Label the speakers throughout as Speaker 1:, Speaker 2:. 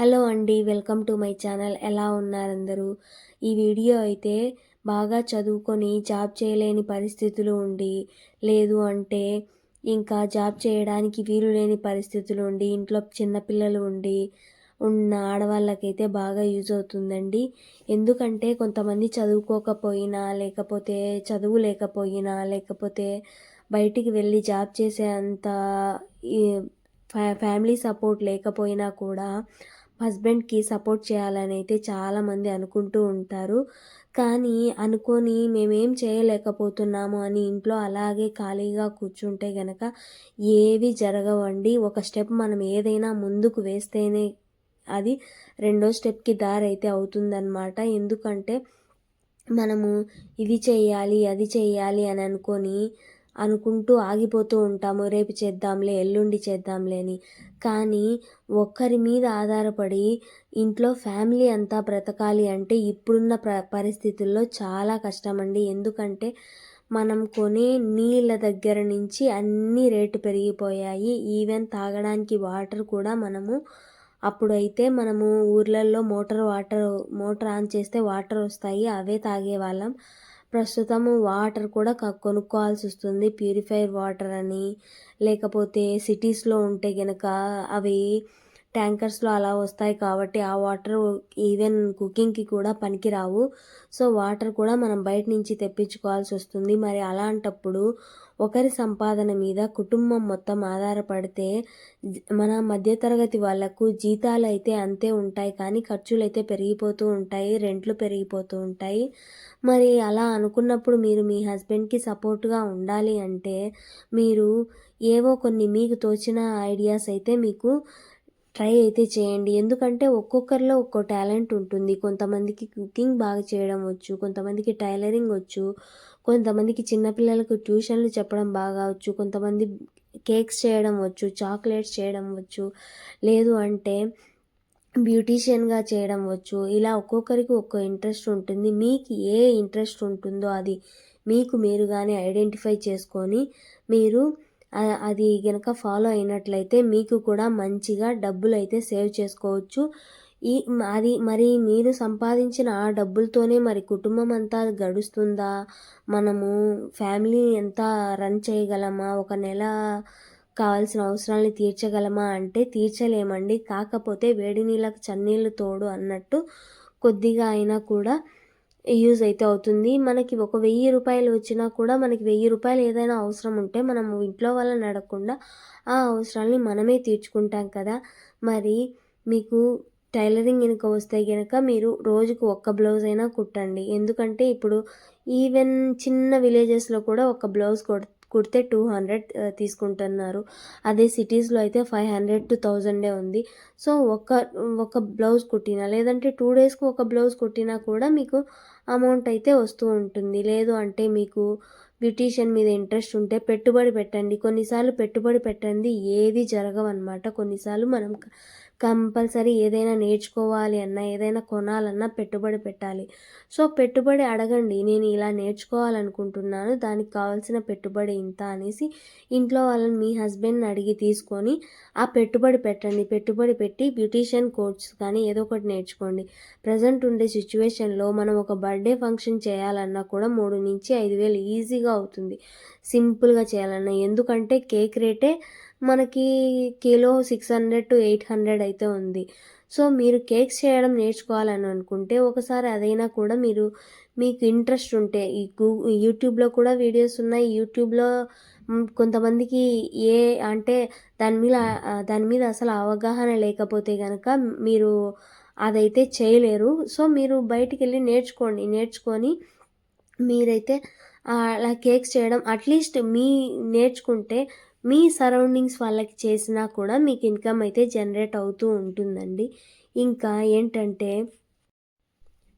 Speaker 1: Hello అండి welcome to my channel. ఎలా ఉన్నారు అందరూ? ఈ వీడియో అయితే బాగా చదువుకొని జాబ్ చేయలేని పరిస్థితులు ఉండి లేదు అంటే ఇంకా జాబ్ చేయడానికి వీలు లేని పరిస్థితులు ఉండి ఇంట్లో చిన్నపిల్లలు ఉండి ఉన్న ఆడవాళ్ళకైతే బాగా యూజ్ అవుతుందండి. ఎందుకంటే కొంతమంది చదువుకోకపోయినా లేకపోతే చదువు లేకపోయినా లేకపోతే బయటికి వెళ్ళి జాబ్ చేసే అంత ఫ్యామిలీ సపోర్ట్ లేకపోయినా కూడా హస్బెండ్కి సపోర్ట్ చేయాలని అయితే చాలామంది అనుకుంటూ ఉంటారు. కానీ అనుకొని మేమేం చేయలేకపోతున్నాము అని ఇంట్లో అలాగే ఖాళీగా కూర్చుంటే గనక ఏవి జరగవండి. ఒక స్టెప్ మనం ఏదైనా ముందుకు వేస్తేనే అది రెండో స్టెప్కి దారి అయితే అవుతుందన్నమాట. ఎందుకంటే మనము ఇది చేయాలి అది చేయాలి అని అనుకొని అనుకుంటూ ఆగిపోతూ ఉంటాము. రేపు చేద్దాంలే ఎల్లుండి చేద్దాంలే అని. కానీ ఒక్కరి మీద ఆధారపడి ఇంట్లో ఫ్యామిలీ అంతా బ్రతకాలి అంటే ఇప్పుడున్న ప్ర పరిస్థితుల్లో చాలా కష్టమండి. ఎందుకంటే మనం కొనే నీళ్ళ దగ్గర నుంచి అన్ని రేటు పెరిగిపోయాయి. ఈవెన్ తాగడానికి వాటర్ కూడా మనము అప్పుడైతే మనము ఊర్లలో మోటార్ వాటర్ మోటార్ ఆన్ చేస్తే వాటర్ వస్తాయి. అవే తాగేవాళ్ళం. ప్రస్తుతము వాటర్ కూడా కొనుక్కోవాల్సి వస్తుంది. ప్యూరిఫైర్ వాటర్ అని. లేకపోతే సిటీస్లో ఉంటే గనక అవి ట్యాంకర్స్లో అలా వస్తాయి కాబట్టి ఆ వాటర్ ఈవెన్ కుకింగ్కి కూడా పనికిరావు. సో వాటర్ కూడా మనం బయట నుంచి తెప్పించుకోవాల్సి వస్తుంది. మరి అలాంటప్పుడు ఒకరి సంపాదన మీద కుటుంబం మొత్తం ఆధారపడితే మన మధ్యతరగతి వాళ్ళకు జీతాలు అయితే అంతే ఉంటాయి. కానీ ఖర్చులు అయితే పెరిగిపోతూ ఉంటాయి. రెంట్లు పెరిగిపోతూ ఉంటాయి. మరి అలా అనుకున్నప్పుడు మీరు మీ హస్బెండ్కి సపోర్ట్గా ఉండాలి అంటే మీరు ఏవో కొన్ని మీకు తోచిన ఐడియాస్ అయితే మీకు ట్రై అయితే చేయండి. ఎందుకంటే ఒక్కొక్కరిలో ఒక్కో టాలెంట్ ఉంటుంది. కొంతమందికి కుకింగ్ బాగా చేయడం వచ్చు కొంతమందికి టైలరింగ్ వచ్చు కొంతమందికి చిన్నపిల్లలకు ట్యూషన్లు చెప్పడం బాగా వచ్చు కొంతమంది కేక్స్ చేయడం వచ్చు చాక్లెట్స్ చేయడం వచ్చు లేదు అంటే బ్యూటీషియన్గా చేయడం వచ్చు. ఇలా ఒక్కొక్కరికి ఒక్కో ఇంట్రెస్ట్ ఉంటుంది. మీకు ఏ ఇంట్రెస్ట్ ఉంటుందో అది మీకు మీరుగానే ఐడెంటిఫై చేసుకొని మీరు అది కనుక ఫాలో అయినట్లయితే మీకు కూడా మంచిగా డబ్బులు అయితే సేవ్ చేసుకోవచ్చు. ఈ అది మరి మీరు సంపాదించిన ఆ డబ్బులతోనే మరి కుటుంబం అంతా గడుస్తుందా? మనము ఫ్యామిలీ ఎంత రన్ చేయగలమా? ఒక నెల కావాల్సిన అవసరాలని తీర్చగలమా అంటే తీర్చలేమండి. కాకపోతే వేడి నీళ్ళకి చన్నీళ్ళు తోడు అన్నట్టు కొద్దిగా అయినా కూడా యూజ్ అయితే అవుతుంది. మనకి ఒక వెయ్యి రూపాయలు వచ్చినా కూడా మనకి వెయ్యి రూపాయలు ఏదైనా అవసరం ఉంటే మనం ఇంట్లో వాళ్ళని అడగకుండా ఆ అవసరాలని మనమే తీర్చుకుంటాం కదా. మరి మీకు టైలరింగ్ కనుక వస్తే కనుక మీరు రోజుకు ఒక్క బ్లౌజ్ అయినా కుట్టండి. ఎందుకంటే ఇప్పుడు ఈవెన్ చిన్న విలేజెస్లో కూడా ఒక బ్లౌజ్ కొడు కుడితే టూ హండ్రెడ్ తీసుకుంటున్నారు. అదే సిటీస్లో అయితే ఫైవ్ హండ్రెడ్ టు థౌజండే ఉంది. సో ఒక ఒక బ్లౌజ్ కుట్టినా లేదంటే టూ డేస్కి ఒక బ్లౌజ్ కుట్టినా కూడా మీకు అమౌంట్ అయితే వస్తూ ఉంటుంది. లేదు అంటే మీకు బ్యూటీషియన్ మీద ఇంట్రెస్ట్ ఉంటే పెట్టుబడి పెట్టండి. కొన్నిసార్లు పెట్టుబడి పెట్టండి ఏది జరగవన్నమాట. కొన్నిసార్లు మనం కంపల్సరీ ఏదైనా నేర్చుకోవాలి అన్నా ఏదైనా కొనాలన్నా పెట్టుబడి పెట్టాలి. సో పెట్టుబడి అడగండి. నేను ఇలా నేర్చుకోవాలనుకుంటున్నాను దానికి కావాల్సిన పెట్టుబడి ఇంత అనేసి ఇంట్లో వాళ్ళని మీ హస్బెండ్ని అడిగి తీసుకొని ఆ పెట్టుబడి పెట్టండి. పెట్టుబడి పెట్టి బ్యూటీషియన్ కోర్స్ కానీ ఏదో ఒకటి నేర్చుకోండి. ప్రజెంట్ ఉండే సిచ్యువేషన్లో మనం ఒక బర్త్డే ఫంక్షన్ చేయాలన్నా కూడా మూడు నుంచి ఐదు వేలు ఈజీగా అవుతుంది. సింపుల్గా చేయాలన్నా. ఎందుకంటే కేక్ రేటే మనకి kilo six hundred to eight hundred అయితే ఉంది. సో మీరు కేక్స్ చేయడం నేర్చుకోవాలని అనుకుంటే ఒకసారి అదైనా కూడా మీరు మీకు ఇంట్రెస్ట్ ఉంటే ఈ గూ యూట్యూబ్లో కూడా వీడియోస్ ఉన్నాయి. యూట్యూబ్లో కొంతమందికి ఏ అంటే దాని మీద దాని మీద అసలు అవగాహన లేకపోతే కనుక మీరు అదైతే చేయలేరు. సో మీరు బయటికి వెళ్ళి నేర్చుకోండి. నేర్చుకొని మీరైతే అలా కేక్స్ చేయడం అట్లీస్ట్ మీ నేర్చుకుంటే మీ సరౌండింగ్స్ వాళ్ళకి చేసినా కూడా మీకు ఇన్కమ్ అయితే జనరేట్ అవుతూ ఉంటుందండి. ఇంకా ఏంటంటే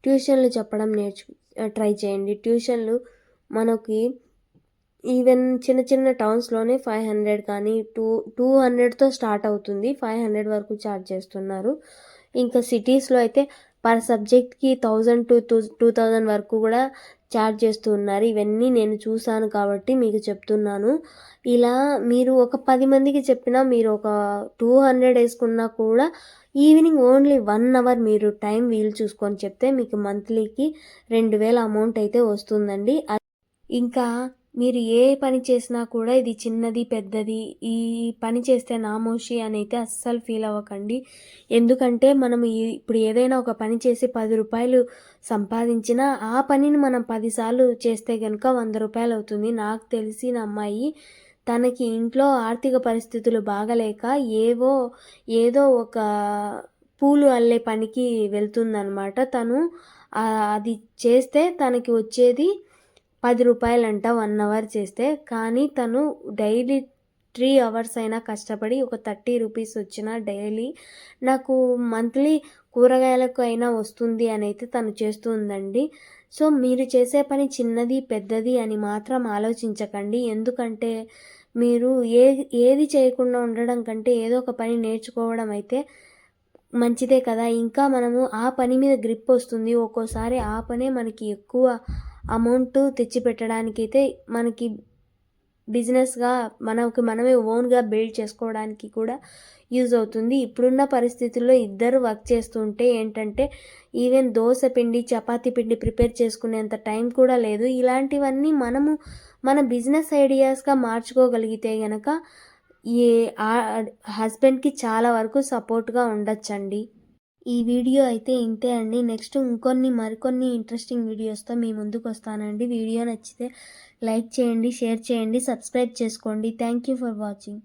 Speaker 1: ట్యూషన్లు చెప్పడం నేర్చు ట్రై చేయండి. ట్యూషన్లు మనకి ఈవెన్ చిన్న చిన్న టౌన్స్లోనే ఫైవ్ హండ్రెడ్ కానీ టూ టూ హండ్రెడ్తో స్టార్ట్ అవుతుంది. ఫైవ్ హండ్రెడ్ వరకు ఛార్జ్ చేస్తున్నారు. ఇంకా సిటీస్లో అయితే పర్ సబ్జెక్ట్‌కి థౌజండ్ టు టూ 2000 వరకు కూడా ఛార్జ్ చేస్తూ ఉన్నారు. ఇవన్నీ నేను చూశాను కాబట్టి మీకు చెప్తున్నాను. ఇలా మీరు ఒక పది మందికి చెప్పినా మీరు ఒక టూ హండ్రెడ్ వేసుకున్నా కూడా ఈవినింగ్ ఓన్లీ వన్ అవర్ మీరు టైం వీలు చూసుకొని చెప్తే మీకు మంత్లీకి 2000 అమౌంట్ అయితే వస్తుందండి. ఇంకా మీరు ఏ పని చేసినా కూడా ఇది చిన్నది, పెద్దది ఈ పని చేస్తే నామోషి అని అయితే అస్సలు ఫీల్ అవ్వకండి. ఎందుకంటే మనం ఇప్పుడు ఏదైనా ఒక పని చేసి పది రూపాయలు సంపాదించినా ఆ పనిని మనం పదిసార్లు చేస్తే కనుక వంద రూపాయలు అవుతుంది. నాకు తెలిసిన అమ్మాయి తనకి ఇంట్లో ఆర్థిక పరిస్థితులు బాగాలేక ఏవో ఏదో ఒక పూలు అల్లే పనికి వెళ్తుందనమాట. తను అది చేస్తే తనకి వచ్చేది పది రూపాయలంట వన్ అవర్ చేస్తే. కానీ తను డైలీ త్రీ అవర్స్ అయినా కష్టపడి ఒక థర్టీ రూపీస్ వచ్చిన డైలీ నాకు మంత్లీ కూరగాయలకు అయినా వస్తుంది అని అయితే తను చేస్తుందండి సో, మీరు చేసే పని చిన్నది, పెద్దది అని మాత్రం ఆలోచించకండి. ఎందుకంటే మీరు ఏ ఏది చేయకుండా ఉండడం కంటే ఏదో ఒక పని నేర్చుకోవడం అయితే మంచిదే కదా! ఇంకా మనము ఆ పని మీద గ్రిప్ వస్తుంది. ఒక్కోసారి ఆ పనే మనకి ఎక్కువ అమౌంట్ తెచ్చిపెట్టడానికైతే మనకి బిజినెస్‌గా మనకు మనమే ఓన్‌గా బిల్డ్ చేసుకోవడానికి కూడా యూజ్ అవుతుంది. ఇప్పుడున్న పరిస్థితుల్లో ఇద్దరు వర్క్ చేస్తుంటే ఏంటంటే ఈవెన్ దోశ పిండి, చపాతి పిండి ప్రిపేర్ చేసుకునేంత టైం కూడా లేదు. ఇలాంటివన్నీ మనము మన బిజినెస్ ఐడియాస్‌గా మార్చుకోగలిగితే గనక ఈ హస్బెండ్‌కి చాలా వరకు సపోర్ట్‌గా ఉండొచ్చండి. ఈ వీడియో అయితే ఇంతే అండి. నెక్స్ట్ ఇంకొన్ని మరికొన్ని ఇంట్రెస్టింగ్ వీడియోస్‌తో మీ ముందుకొస్తానండి. వీడియో నచ్చితే లైక్ చేయండి, షేర్ చేయండి, సబ్స్క్రైబ్ చేసుకోండి. Thank you for watching.